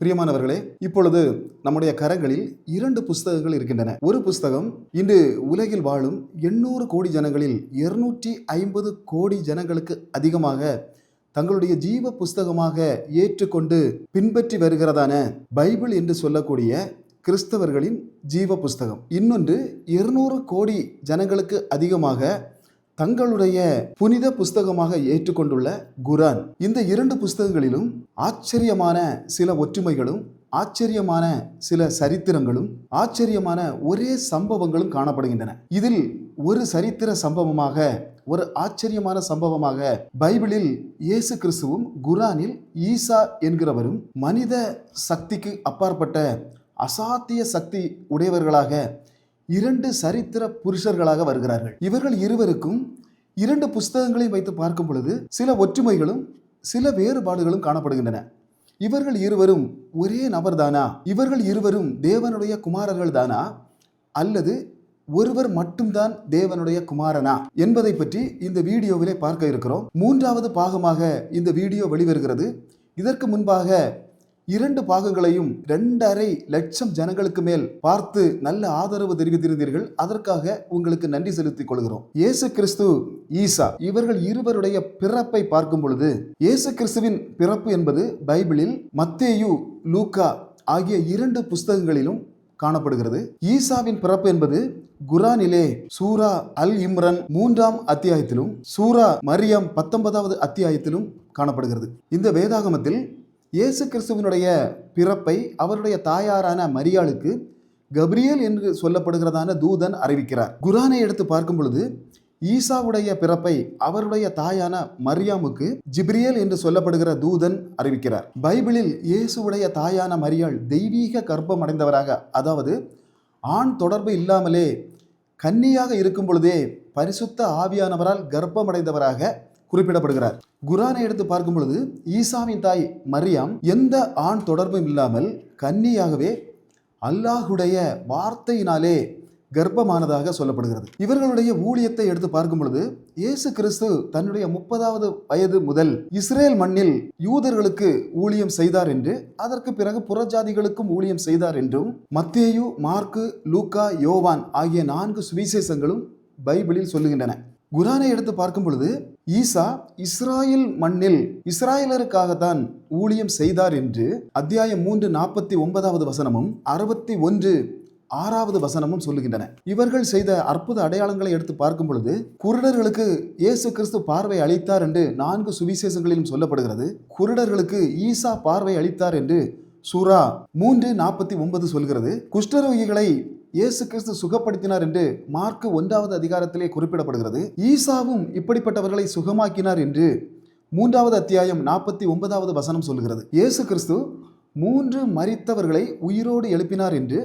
பிரியமானவர்களே இப்பொழுது நம்முடைய கரங்களில் இரண்டு புஸ்தகங்கள் இருக்கின்றன. ஒரு புஸ்தகம் இன்று உலகில் வாழும் எண்ணூறு கோடி ஜனங்களில் இருநூற்றி ஐம்பது கோடி ஜனங்களுக்கு அதிகமாக தங்களுடைய ஜீவ புஸ்தகமாக ஏற்றுக்கொண்டு பின்பற்றி வருகிறதான பைபிள் என்று சொல்லக்கூடிய கிறிஸ்தவர்களின் ஜீவ புஸ்தகம். இன்னொன்று இருநூறு கோடி ஜனங்களுக்கு அதிகமாக தங்களுடைய புனித புஸ்தகமாக ஏற்றுக்கொண்டுள்ள குரான். இந்த இரண்டு புஸ்தகங்களிலும் ஆச்சரியமான சில ஒற்றுமைகளும் ஆச்சரியமான சில சரித்திரங்களும் ஆச்சரியமான ஒரே சம்பவங்களும் காணப்படுகின்றன. இதில் ஒரு சரித்திர சம்பவமாக ஒரு ஆச்சரியமான சம்பவமாக பைபிளில் இயேசு கிறிஸ்துவும் குரானில் ஈசா என்கிறவரும் மனித சக்திக்கு அப்பாற்பட்ட அசாத்திய சக்தி உடையவர்களாக இரண்டு சரித்திர புருஷர்களாக வருகிறார்கள். இவர்கள் இருவருக்கும் இரண்டு புஸ்தகங்களையும் வைத்து பார்க்கும் பொழுது சில ஒற்றுமைகளும் சில வேறுபாடுகளும் காணப்படுகின்றன. இவர்கள் இருவரும் ஒரே நபர்தானா? இவர்கள் இருவரும் தேவனுடைய குமாரர்கள் தானா அல்லது ஒருவர் மட்டும்தான் தேவனுடைய குமாரனா? என்பதை பற்றி இந்த வீடியோவிலே பார்க்க இருக்கிறோம். மூன்றாவது பாகமாக இந்த வீடியோ வெளிவருகிறது. இதற்கு முன்பாக இரண்டு பாகங்களையும் இரண்டரை லட்சம் ஜனங்களுக்கு மேல் பார்த்து நல்ல ஆதரவு தெரிவித்திருந்தீர்கள். அதற்காக உங்களுக்கு நன்றி செலுத்திக் கொள்கிறோம். இயேசு கிறிஸ்து ஈசா இவர்கள் இருவருடைய பிறப்பை பார்க்கும் பொழுது இயேசு கிறிஸ்துவின் பிறப்பு என்பது பைபிளில் மத்தேயு லூக்கா ஆகிய இரண்டு புஸ்தகங்களிலும் காணப்படுகிறது. ஈசாவின் பிறப்பு என்பது குரானிலே சூரா அல் இம்ரன் மூன்றாம் அத்தியாயத்திலும் சூரா மரியம் பத்தொன்பதாவது அத்தியாயத்திலும் காணப்படுகிறது. இந்த வேதாகமத்தில் இயேசு கிறிஸ்துவனுடைய பிறப்பை அவருடைய தாயாரான மரியாளுக்கு கப்ரியல் என்று சொல்லப்படுகிறதான தூதன் அறிவிக்கிறார். குரானை எடுத்து பார்க்கும் பொழுது ஈசாவுடைய பிறப்பை அவருடைய தாயான மரியாமுக்கு ஜிப்ரியல் என்று சொல்லப்படுகிற தூதன் அறிவிக்கிறார். பைபிளில் இயேசுவுடைய தாயான மரியாள் தெய்வீக கர்ப்பம் அடைந்தவராக அதாவது ஆண் தொடர்பு இல்லாமலே கன்னியாக இருக்கும் பொழுதே பரிசுத்த ஆவியானவரால் கர்ப்பமடைந்தவராக குறிப்பிடப்படுகிறார். குரானை எடுத்து பார்க்கும் பொழுது ஈசாவின் தாய் மரியாம் எந்த ஆண் தொடர்பும் இல்லாமல் கன்னியாகவே அல்லாஹுடைய வார்த்தையினாலே கர்ப்பமானதாக சொல்லப்படுகிறது. இவர்களுடைய ஊழியத்தை எடுத்து பார்க்கும் பொழுது இயேசு கிறிஸ்து தன்னுடைய முப்பதாவது வயது முதல் இஸ்ரேல் மண்ணில் யூதர்களுக்கு ஊழியம் செய்தார் என்று அதற்கு பிறகு புறஜாதிகளுக்கும் ஊழியம் செய்தார் என்றும் மத்தேயு மார்க்கு லூக்கா யோவான் ஆகிய நான்கு சுவிசேஷங்களும் பைபிளில் சொல்லுகின்றன. குரானை எடுத்து பார்க்கும் பொழுது ஈசா இஸ்ராயல் மண்ணில் இஸ்ராயலருக்காகத்தான் ஊழியம் செய்தார் என்று அத்தியாயம் மூன்று நாற்பத்தி ஒன்பதாவது வசனமும் அறுபத்தி ஒன்று ஆறாவது வசனமும் சொல்லுகின்றன. இவர்கள் செய்த அற்புத அடையாளங்களை எடுத்து பார்க்கும் பொழுது குருடர்களுக்கு இயேசு கிறிஸ்து பார்வை அளித்தார் என்று நான்கு சுவிசேஷங்களிலும் சொல்லப்படுகிறது. குருடர்களுக்கு ஈசா பார்வை அளித்தார் என்று சூரா மூன்று நாற்பத்தி ஒன்பது சொல்கிறது. குஷ்டரோகிகளை இயேசு கிறிஸ்து சுகப்படுத்தினார் என்று மார்க்கு ஒன்றாவது அதிகாரத்திலே குறிப்பிடப்படுகிறது. ஈசாவும் இப்படிப்பட்டவர்களை சுகமாக்கினார் என்று மூன்றாவது அத்தியாயம் நாற்பத்தி ஒன்பதாவது வசனம் சொல்கிறது இயேசு கிறிஸ்து மூன்று மரித்தவர்களை உயிரோடு எழுப்பினார் என்று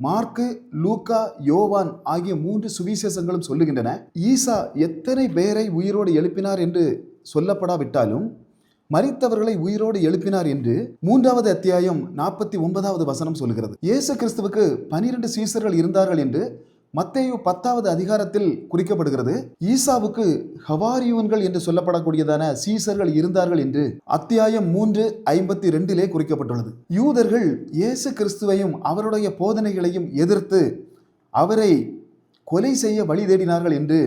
மார்க்கு லூக்கா யோவான் ஆகிய மூன்று சுவிசேஷங்களும் சொல்லுகின்றன. ஈசா எத்தனை பேரை உயிரோடு எழுப்பினார் என்று சொல்லப்படாவிட்டாலும் மறித்தவர்களை உயிரோடு எழுப்பினார் என்று மூன்றாவது அத்தியாயம் நாற்பத்தி ஒன்பதாவது வசனம் சொல்கிறது. இயேசு கிறிஸ்துவுக்கு பனிரெண்டு சீசர்கள் இருந்தார்கள் என்று மத்தேயு பத்தாவது அதிகாரத்தில் குறிக்கப்படுகிறது. ஈசாவுக்கு ஹவாரியூன்கள் என்று சொல்லப்படக்கூடியதான சீசர்கள் இருந்தார்கள் என்று அத்தியாயம் மூன்று ஐம்பத்தி ரெண்டிலே குறிக்கப்பட்டுள்ளது. யூதர்கள் இயேசு கிறிஸ்துவையும் அவருடைய போதனைகளையும் எதிர்த்து அவரை கொலை செய்ய வழி தேடினார்கள் என்று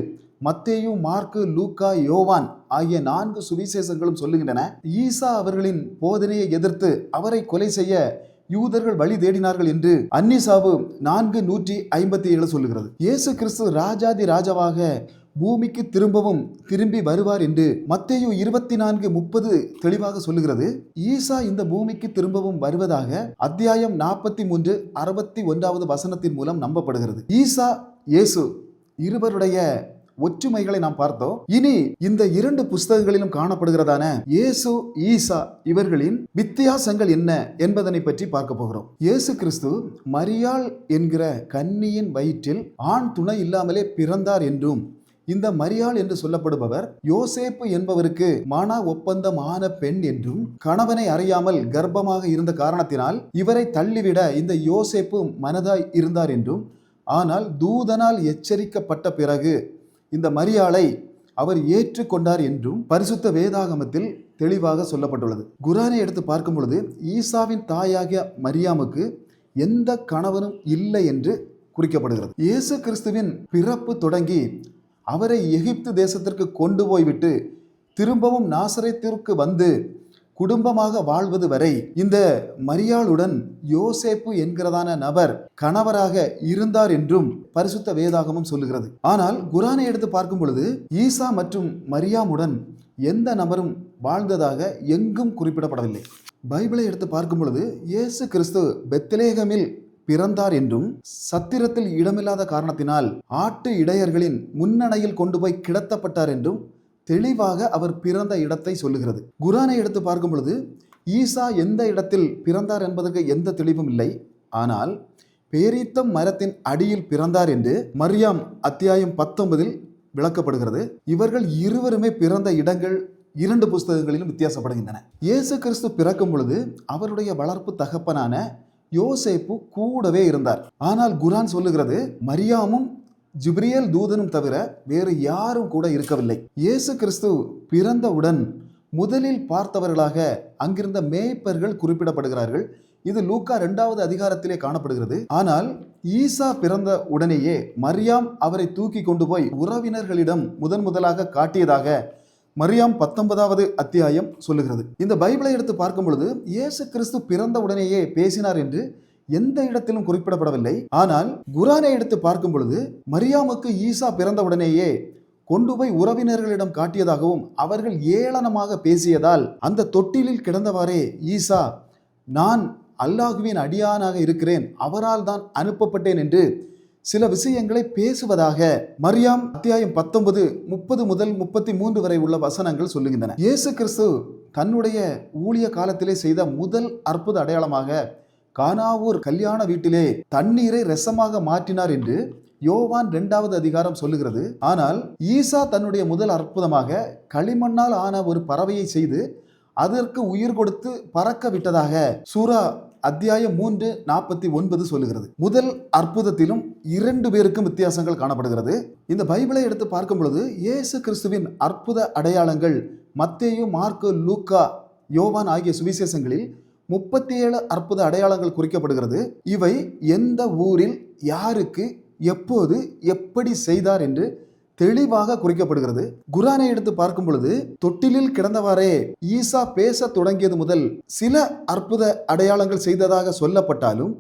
மத்தேயு மார்க்கு லூக்கா யோவான் ஆகிய நான்கு சுவிசேஷங்களும் சொல்லுகின்றன. ஈசா அவர்களின் போதனையை எதிர்த்து அவரை கொலை செய்ய யூதர்கள் வழி தேடினார்கள் என்று அன்னிசாவு நான்கு நூற்றி ஐம்பத்தி ஏழு சொல்லுகிறது. இயேசு கிறிஸ்து ராஜாதி ராஜாவாக பூமிக்கு திரும்பவும் திரும்பி வருவார் என்று மத்தேயு இருபத்தி நான்கு முப்பது தெளிவாக சொல்லுகிறது. ஈசா இந்த பூமிக்கு திரும்பவும் வருவதாக அத்தியாயம் நாற்பத்தி மூன்று அறுபத்தி ஒன்றாவது வசனத்தின் மூலம் நம்பப்படுகிறது. ஈசா இயேசு இருவருடைய ஒற்றுமைகளை நாம் பார்த்தோம். இனி இந்த இரண்டு புஸ்தகங்களிலும் காணப்படுகிறதான இயேசு ஈசா இவர்களின் வித்தியாசங்கள் என்ன என்பதனை பற்றி பார்க்க போகிறோம். இயேசு கிறிஸ்து மரியாள் என்கிற கன்னியின் வயிற்றில் ஆண் துணை இல்லாமலே பிறந்தார் என்றும் இந்த மரியாள் என்று சொல்லப்படுபவர் யோசேப்பு என்பவருக்கு மன ஒப்பந்தம் ஆன பெண் என்றும் கணவனை அறியாமல் கர்ப்பமாக இருந்த காரணத்தினால் இவரை தள்ளிவிட இந்த யோசேப்பு மனதாய் இருந்தார் என்றும் ஆனால் தூதனால் எச்சரிக்கப்பட்ட பிறகு இந்த மரியாளை அவர் ஏற்றுக்கொண்டார் என்றும் பரிசுத்த வேதாகமத்தில் தெளிவாக சொல்லப்பட்டுள்ளது. குரானை எடுத்து பார்க்கும் பொழுது ஈசாவின் தாயாகிய மரியாமுக்கு எந்த கணவனும் இல்லை என்று குறிக்கப்படுகிறது. இயேசு கிறிஸ்துவின் பிறப்பு தொடங்கி அவரை எகிப்து தேசத்திற்கு கொண்டு போய்விட்டு திரும்பவும் நாசரத்திற்கு வந்து குடும்பமாக வாழ்வது வரை இந்த மரியாளுடன் யோசேப்பு என்கிறதான நபர் கணவராக இருந்தார் என்றும் பரிசுத்த வேதாகமும் சொல்லுகிறது. ஆனால் குரானை எடுத்து பார்க்கும் பொழுது ஈசா மற்றும் மரியாமுடன் எந்த நபரும் வாழ்ந்ததாக எங்கும் குறிப்பிடப்படவில்லை. பைபிளை எடுத்து பார்க்கும் பொழுது இயேசு கிறிஸ்து பெத்லேகமில் பிறந்தார் என்றும் சத்திரத்தில் இடமில்லாத காரணத்தினால் ஆட்டு இடையர்களின் முன்னணையில் கொண்டு போய் கிடத்தப்பட்டார் என்றும் தெளிவாக அவர் பிறந்த இடத்தை சொல்லுகிறது. குரானை எடுத்து பார்க்கும் பொழுது ஈசா எந்த இடத்தில் பிறந்தார் என்பதற்கு எந்த தெளிவும் இல்லை. ஆனால் பேரீத்தம் மரத்தின் அடியில் பிறந்தார் என்று மரியாம் அத்தியாயம் பத்தொன்பதில் விளக்கப்படுகிறது. இவர்கள் இருவருமே பிறந்த இடங்கள் இரண்டு புஸ்தகங்களிலும் வித்தியாசப்படுகின்றன. இயேசு கிறிஸ்து பிறக்கும் பொழுது அவருடைய வளர்ப்பு தகப்பனான யோசேப்பு கூடவே இருந்தார். ஆனால் குரான் சொல்லுகிறது மரியாமும் ஜிப்ரியல் தூதனும் தவிர வேறு யாரும் கூட இருக்கவில்லை. இயேசு கிறிஸ்து பிறந்தவுடன் முதலில் பார்த்தவர்களாக அங்கிருந்த மேய்ப்பர்கள் குறிப்பிடப்படுகிறார்கள். இது லூக்கா இரண்டாவது அதிகாரத்திலே காணப்படுகிறது. ஆனால் ஈசா பிறந்த உடனேயே மரியாம் அவரை தூக்கி கொண்டு போய் உறவினர்களிடம் முதன் முதலாக காட்டியதாக மரியாம் பத்தொன்பதாவது அத்தியாயம் சொல்லுகிறது. இந்த பைபிளை எடுத்து பார்க்கும் பொழுது இயேசு கிறிஸ்து பிறந்த உடனேயே பேசினார் என்று எந்த இடத்திலும் குறிப்பிடப்படவில்லை. ஆனால் குரானை எடுத்து பார்க்கும் பொழுது மரியாமுக்கு ஈசா பிறந்தவுடனேயே கொண்டு போய் உறவினர்களிடம் காட்டியதாகவும் அவர்கள் ஏளனமாக பேசியதால் அந்த தொட்டிலில் கிடந்தவாறே ஈசா நான் அல்லாஹுவின் அடியானாக இருக்கிறேன். அவரால் தான் அனுப்பப்பட்டேன் என்று சில விஷயங்களை பேசுவதாக மரியாம் அத்தியாயம் பத்தொன்பது முப்பது முதல் முப்பத்தி மூன்று வரை உள்ள வசனங்கள் சொல்லுகின்றன. இயேசு கிறிஸ்து தன்னுடைய ஊழிய காலத்திலே செய்த முதல் அற்புத அடையாளமாக கானாவூர் கல்யாண வீட்டிலே தண்ணீரை ரசமாக மாற்றினார் என்று யோவான் இரண்டாவது அதிகாரம் சொல்லுகிறது. ஆனால் ஈசா தன்னுடைய முதல் அற்புதமாக களிமண்ணால் ஆன ஒரு பறவையை செய்து அதற்கு உயிர் கொடுத்து பறக்க விட்டதாக சூரா அத்தியாயம் மூன்று நாற்பத்தி ஒன்பது சொல்லுகிறது. முதல் அற்புதத்திலும் இரண்டு பேருக்கும் வித்தியாசங்கள் காணப்படுகிறது. இந்த பைபிளை எடுத்து பார்க்கும் பொழுது இயேசு கிறிஸ்துவின் அற்புத அடையாளங்கள் மத்தேயு மார்க்கு லூக்கா யோவான் ஆகிய சுவிசேஷங்களில் முப்பத்தி ஏழு அற்புத அடையாளங்கள் குறிக்கப்படுகிறது. இவை எந்த ஊரில் யாருக்கு எப்போது எப்படி செய்தார் என்று தெளிவாக குறிக்கப்படுகிறது. குரானை எடுத்து பார்க்கும் பொழுது தொட்டிலில் கிடந்தவாறே ஈசா பேச தொடங்கியது முதல் சில அற்புத அடையாளங்கள் செய்ததாக சொல்லப்பட்டாலும்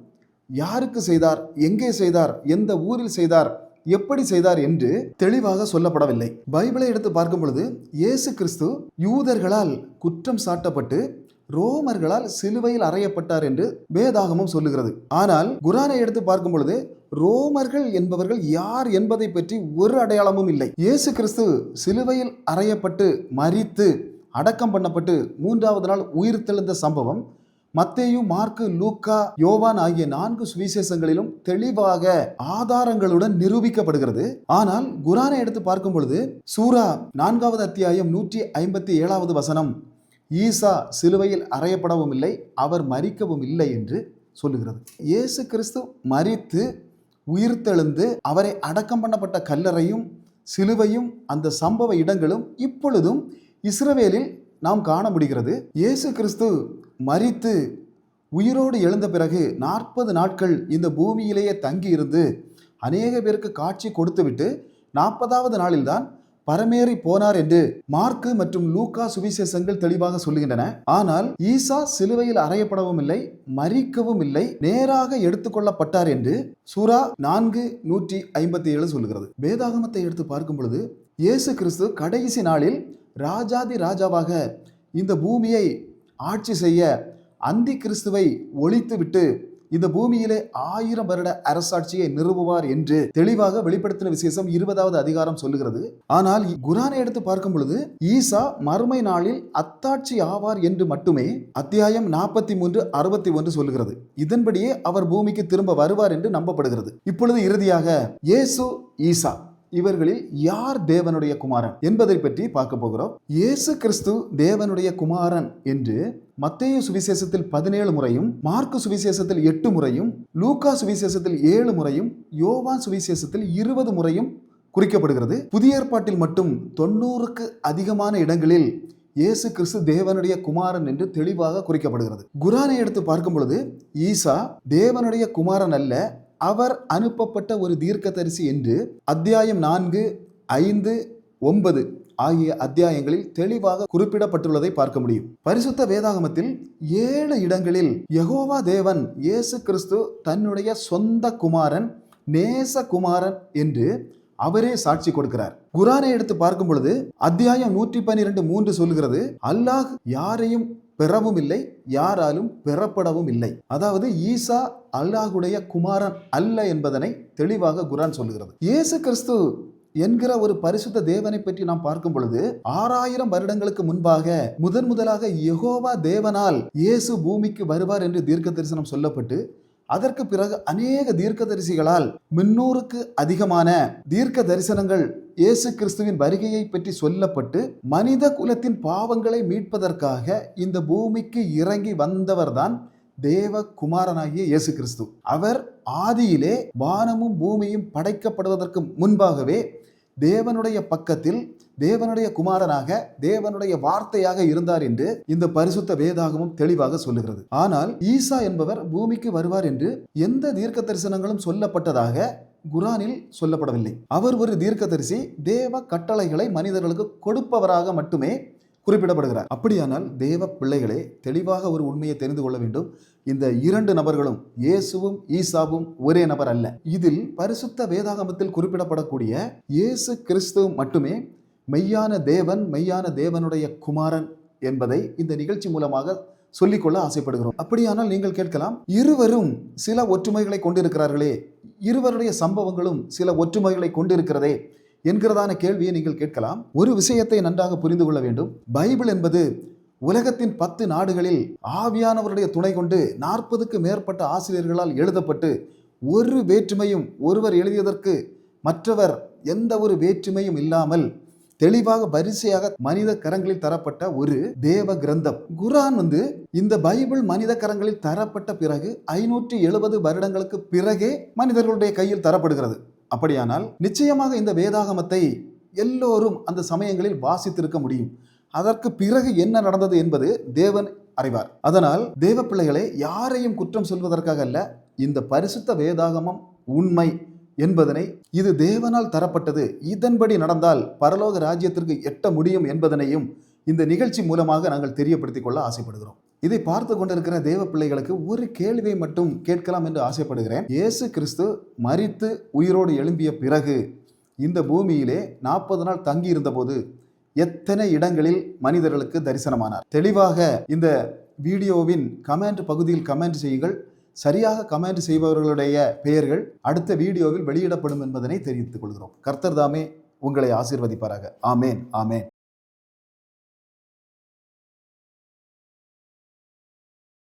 யாருக்கு செய்தார் எங்கே செய்தார் எந்த ஊரில் செய்தார் எப்படி செய்தார் என்று தெளிவாக சொல்லப்படவில்லை. பைபிளை எடுத்து பார்க்கும் பொழுது இயேசு கிறிஸ்து யூதர்களால் குற்றம் சாட்டப்பட்டு ரோமர்களால் சிலுவையில் அறையப்பட்டார் என்று வேதாகமும் சொல்லுகிறது. ஆனால் குரானை எடுத்து பார்க்கும் பொழுது ரோமர்கள் என்பவர்கள் யார் என்பதை பற்றி ஒரு அடையாளமும் இல்லை. இயேசு கிறிஸ்து சிலுவையில் அறையப்பட்டு மறித்து அடக்கம் பண்ணப்பட்டு மூன்றாவது நாள் உயிர் தெழுந்த சம்பவம் மத்தேயு மார்க்கு லூக்கா யோவான் ஆகிய நான்கு சுவிசேஷங்களிலும் தெளிவாக ஆதாரங்களுடன் நிரூபிக்கப்படுகிறது. ஆனால் குரானை எடுத்து பார்க்கும் பொழுது சூரா நான்காவது அத்தியாயம் நூற்றி ஐம்பத்தி ஏழாவது வசனம் ஈசா சிலுவையில் அறையப்படவும் இல்லை அவர் மறிக்கவும் இல்லை என்று சொல்லுகிறது. இயேசு கிறிஸ்து மரித்து உயிர்த்தெழுந்து அவரை அடக்கம் பண்ணப்பட்ட கல்லறையும் சிலுவையும் அந்த சம்பவ இடங்களும் இப்பொழுதும் இஸ்ரவேலில் நாம் காண முடிகிறது. இயேசு கிறிஸ்து மரித்து உயிரோடு எழுந்த பிறகு நாற்பது நாட்கள் இந்த பூமியிலேயே தங்கி இருந்து அநேக பேருக்கு காட்சி கொடுத்துவிட்டு நாற்பதாவது நாளில்தான் பரமேறி போனார் என்று மார்க்கு மற்றும் லூக்கா சுவிசேஷங்கள் தெளிவாக சொல்லுகின்றன. ஆனால் ஈசா சிலுவையில் அறையப்படவும் இல்லை மறிக்கவும் இல்லை நேராக எடுத்துக்கொள்ளப்பட்டார் என்று சூரா நான்கு நூற்றி ஐம்பத்தி ஏழு சொல்லுகிறது. வேதாகமத்தை எடுத்து பார்க்கும் பொழுது இயேசு கிறிஸ்து கடைசி நாளில் ராஜாதி ராஜாவாக இந்த பூமியை ஆட்சி செய்ய அந்தி கிறிஸ்துவை ஒழித்துவிட்டு இந்த பூமியிலே ஆயிரம் வருட அரசாட்சியை நிறுவுவார் என்று தெளிவாக வெளிப்படுத்தின விசேஷம் இருபதாவது அதிகாரம் சொல்லுகிறது. ஆனால் குரானை எடுத்து பார்க்கும் பொழுது ஈசா மறுமை நாளில் அத்தாட்சி ஆவார் என்று மட்டுமே அத்தியாயம் நாற்பத்தி மூன்று அறுபத்தி ஒன்று சொல்லுகிறது. இதன்படியே அவர் பூமிக்கு திரும்ப வருவார் என்று நம்பப்படுகிறது. இப்பொழுது இறுதியாக இயேசு ஈசா இவர்களில் யார் தேவனுடைய குமாரன் என்பதை பற்றி பார்க்க போகிறோம். இயேசு கிறிஸ்து தேவனுடைய குமாரன் என்று மத்தேயு சுவிசேஷத்தில் பதினேழு முறையும் மார்க்கு சுவிசேஷத்தில் எட்டு முறையும் லூக்கா சுவிசேஷத்தில் ஏழு முறையும் யோவான் சுவிசேஷத்தில் இருபது முறையும் குறிக்கப்படுகிறது. புதிய ஏற்பாட்டில் மட்டும் தொண்ணூறுக்கு அதிகமான இடங்களில் இயேசு கிறிஸ்து தேவனுடைய குமாரன் என்று தெளிவாக குறிக்கப்படுகிறது. குரானை எடுத்து பார்க்கும் பொழுது ஈசா தேவனுடைய குமாரன் அல்ல அவர் அனுப்பப்பட்ட ஒரு தீர்க்கதரிசி என்று அத்தியாயம் நான்கு ஐந்து ஒன்பது ஆகிய அத்தியாயங்களில் தெளிவாக குறிப்பிடப்பட்டுள்ளதை பார்க்க முடியும். பரிசுத்த வேதாகமத்தில் ஏழு இடங்களில் யகோவா தேவன் இயேசு கிறிஸ்து தன்னுடைய சொந்த குமாரன் நேச குமாரன் என்று அவரே சாட்சி கொடுக்கிறார். குரானை எடுத்து பார்க்கும் பொழுது அத்தியாயம் நூற்றி பன்னிரெண்டு மூன்று சொல்கிறது அல்லாஹ் யாரையும் பெறவும் இல்லை யாராலும் பெறப்படவும் இல்லை அதாவது ஈசா அல்லாஹுடைய குமாரன் அல்ல என்பதனை தெளிவாக குரான் சொல்லுகிறது. இயேசு கிறிஸ்து என்கிற ஒரு பரிசுத்த தேவனை பற்றி நாம் பார்க்கும் பொழுது ஆறாயிரம் வருடங்களுக்கு முன்பாக முதன் முதலாக யகோவா தேவனால் இயேசு பூமிக்கு வருவார் என்று தீர்க்க தரிசனம் சொல்லப்பட்டு அதற்கு பிறகு அநேக தீர்க்க தரிசிகளால் முன்னூறுக்கு அதிகமான தீர்க்க தரிசனங்கள் இயேசு கிறிஸ்துவின் வருகையை பற்றி சொல்லப்பட்டு மனித குலத்தின் பாவங்களை மீட்பதற்காக இந்த பூமிக்கு இறங்கி வந்தவர்தான் தேவ குமாரனாகிய இயேசு கிறிஸ்து. அவர் ஆதியிலே வானமும் பூமியும் படைக்கப்படுவதற்கு முன்பாகவே தேவனுடைய பக்கத்தில் தேவனுடைய குமாரனாக தேவனுடைய வார்த்தையாக இருந்தார் என்று இந்த பரிசுத்த வேதாகமும் தெளிவாக சொல்லுகிறது. ஆனால் ஈசா என்பவர் பூமிக்கு வருவார் என்று எந்த தீர்க்க தரிசனங்களும் சொல்லப்பட்டதாக குரானில் சொல்லப்படவில்லை. அவர் ஒரு தீர்க்கதரிசி தேவ கட்டளைகளை மனிதர்களுக்கு கொடுப்பவராக மட்டுமே குறிப்பிடப்படுகிறார். அப்படியானால் தேவ பிள்ளைகளே தெளிவாக ஒரு உண்மையை தெரிந்து கொள்ள வேண்டும். இந்த இரண்டு நபர்களும் இயேசுவும் ஈசாவும் ஒரே நபர் அல்ல. இதில் பரிசுத்த வேதாகமத்தில் குறிப்பிடப்படக்கூடிய இயேசு கிறிஸ்து மட்டுமே மெய்யான தேவன் மெய்யான தேவனுடைய குமாரன் என்பதை இந்த நிகழ்ச்சி மூலமாக சொல்லிக்கொள்ள ஆசைப்படுகிறோம். அப்படியானால் நீங்கள் கேட்கலாம் இருவரும் சில ஒற்றுமைகளை கொண்டிருக்கிறார்களே இருவருடைய சம்பவங்களும் சில ஒற்றுமைகளை கொண்டிருக்கிறதே என்கிறதான கேள்வியை நீங்கள் கேட்கலாம். ஒரு விஷயத்தை நன்றாக புரிந்து கொள்ள வேண்டும். பைபிள் என்பது உலகத்தின் பத்து நாடுகளில் ஆவியானவருடைய துணை கொண்டு நாற்பதுக்கு மேற்பட்ட ஆசிரியர்களால் எழுதப்பட்டு ஒரு வேற்றுமையும் ஒருவர் எழுதியதற்கு மற்றவர் எந்த ஒரு வேற்றுமையும் இல்லாமல் தெளிவாக வரிசையாக மனித கரங்களில் தரப்பட்ட ஒரு தேவ கிரந்தம். குரான் வந்து இந்த பைபிள் மனித கரங்களில் தரப்பட்ட பிறகு ஐநூற்றி எழுபது வருடங்களுக்கு பிறகே மனிதர்களுடைய கையில் தரப்படுகிறது. அப்படியானால் நிச்சயமாக இந்த வேதாகமத்தை எல்லோரும் அந்த சமயங்களில் வாசித்திருக்க முடியும். அதற்கு பிறகு என்ன நடந்தது என்பது தேவன் அறிவார். அதனால் தேவ பிள்ளைகளை யாரையும் குற்றம் சொல்வதற்காக அல்ல இந்த பரிசுத்த வேதாகமம் உண்மை என்பதனை இது தேவனால் தரப்பட்டது. இதன்படி நடந்தால் பரலோக ராஜ்யத்திற்கு எட்ட முடியும் என்பதனையும் இந்த நிகழ்ச்சி மூலமாக நாங்கள் தெரியப்படுத்திக் கொள்ள ஆசைப்படுகிறோம். இதை பார்த்து கொண்டிருக்கிற தேவ பிள்ளைகளுக்கு ஒரு கேள்வியை மட்டும் கேட்கலாம் என்று ஆசைப்படுகிறேன். இயேசு கிறிஸ்து மரித்து உயிரோடு எழும்பிய பிறகு இந்த பூமியிலே நாற்பது நாள் தங்கி இருந்தபோது எத்தனை இடங்களில் மனிதர்களுக்கு தரிசனமானார்? தெளிவாக இந்த வீடியோவின் கமெண்ட் பகுதியில் கமெண்ட் செய்யுங்கள். சரியாக கமெண்ட் செய்பவர்களுடைய பெயர்கள் அடுத்த வீடியோவில் வெளியிடப்படும் என்பதனை தெரிவித்துக் கொள்கிறோம். கர்த்தர் தாமே உங்களை ஆசீர்வதிப்பாராக. ஆமேன் ஆமேன்.